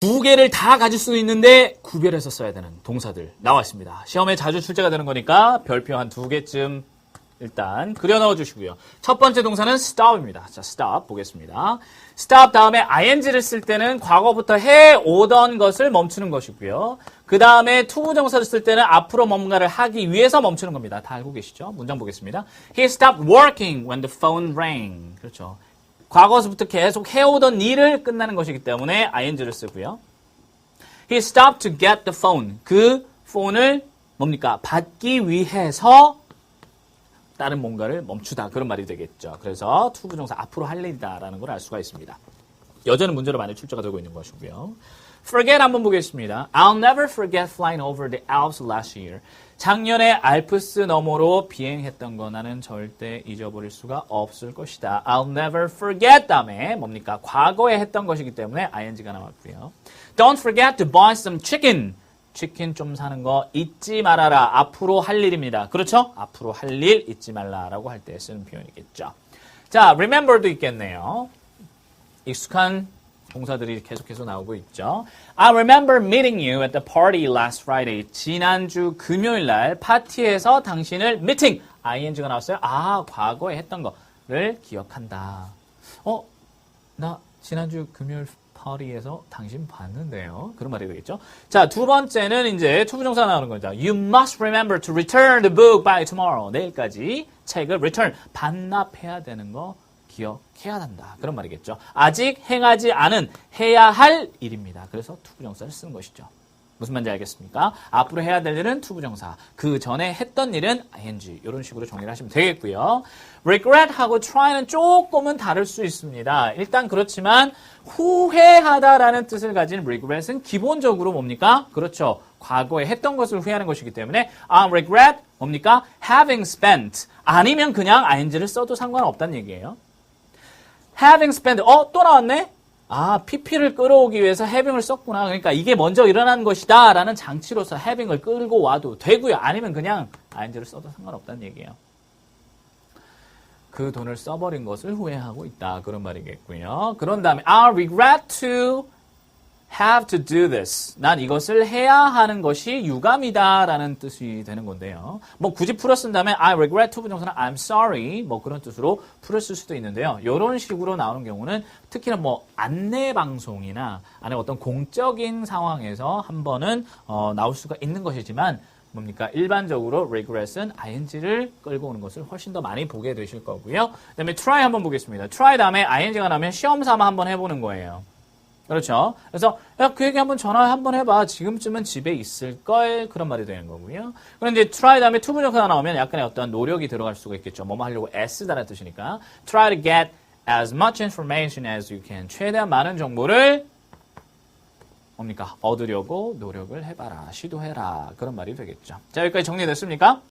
두 개를 다 가질 수 있는데 구별해서 써야 되는 동사들 나와 있습니다. 시험에 자주 출제가 되는 거니까 별표 한 두 개쯤 일단 그려 넣어 주시고요. 첫 번째 동사는 stop입니다. 자, stop 보겠습니다. stop 다음에 ing를 쓸 때는 과거부터 해 오던 것을 멈추는 것이고요. 그 다음에 투부 정사를 쓸 때는 앞으로 뭔가를 하기 위해서 멈추는 겁니다. 다 알고 계시죠? 문장 보겠습니다. He stopped working when the phone rang. 그렇죠. 과거서부터 계속 해오던 일을 끝나는 것이기 때문에 ing를 쓰고요. He stopped to get the phone. 그 폰을 뭡니까? 받기 위해서 다른 뭔가를 멈추다 그런 말이 되겠죠. 그래서 투부정사 앞으로 할 일이다라는 걸 알 수가 있습니다. 여전히 문제로 많이 출제가 되고 있는 것이고요. Forget 한번 보겠습니다. I'll never forget flying over the Alps last year. 작년에 알프스 너머로 비행했던 거 나는 절대 잊어버릴 수가 없을 것이다. I'll never forget 다음에 뭡니까? 과거에 했던 것이기 때문에 ing가 나왔고요. Don't forget to buy some chicken. 치킨 좀 사는 거 잊지 말아라. 앞으로 할 일입니다. 그렇죠? 앞으로 할 일 잊지 말라라고 할 때 쓰는 표현이겠죠. 자, remember도 있겠네요. 익숙한 동사들이 계속해서 나오고 있죠. I remember meeting you at the party last Friday. 지난주 금요일 날 파티에서 당신을 meeting. ing가 나왔어요. 아, 과거에 했던 거를 기억한다. 어, 나 지난주 금요일 파티에서 당신 봤는데요. 그런 말이 되겠죠. 자, 두 번째는 이제 투부정사 나오는 거죠. You must remember to return the book by tomorrow. 내일까지 책을 return, 반납해야 되는 거 기억해야 한다. 그런 말이겠죠. 아직 행하지 않은 해야 할 일입니다. 그래서 투부정사를 쓰는 것이죠. 무슨 말인지 알겠습니까? 앞으로 해야 될 일은 투부정사. 그 전에 했던 일은 ing. 이런 식으로 정리를 하시면 되겠고요. regret하고 try는 조금은 다를 수 있습니다. 일단 그렇지만 후회하다라는 뜻을 가진 regret은 기본적으로 뭡니까? 그렇죠. 과거에 했던 것을 후회하는 것이기 때문에 I regret 뭡니까? having spent 아니면 그냥 ing를 써도 상관없다는 얘기예요. Having spent 어 또 나왔네? 아, PP를 끌어오기 위해서 having을 썼구나. 그러니까 이게 먼저 일어난 것이다. 라는 장치로서 having을 끌고 와도 되고요. 아니면 그냥 ing를 써도 상관없다는 얘기예요. 그 돈을 써버린 것을 후회하고 있다. 그런 말이겠고요. 그런 다음에 I regret to have to do this. 난 이것을 해야 하는 것이 유감이다. 라는 뜻이 되는 건데요. 뭐 굳이 풀어 쓴다면 I regret to 부정사는 I'm sorry. 뭐 그런 뜻으로 풀어 쓸 수도 있는데요. 이런 식으로 나오는 경우는 특히나 뭐 안내 방송이나 아니면 어떤 공적인 상황에서 한 번은 어, 나올 수가 있는 것이지만 뭡니까? 일반적으로 regret은 ing를 끌고 오는 것을 훨씬 더 많이 보게 되실 거고요. 그 다음에 try 한번 보겠습니다. try 다음에 ing가 나오면 시험 삼아 한번 해보는 거예요. 그렇죠. 그래서 야, 그에게 한번 전화 한번 해봐. 지금쯤은 집에 있을 걸 그런 말이 되는 거고요. 그런데 try 다음에 to 부정사가 나오면 약간의 어떤 노력이 들어갈 수가 있겠죠. 뭐뭐 하려고 애쓰다라는 뜻이니까 try to get as much information as you can. 최대한 많은 정보를 뭡니까 얻으려고 노력을 해봐라. 시도해라. 그런 말이 되겠죠. 자 여기까지 정리됐습니까?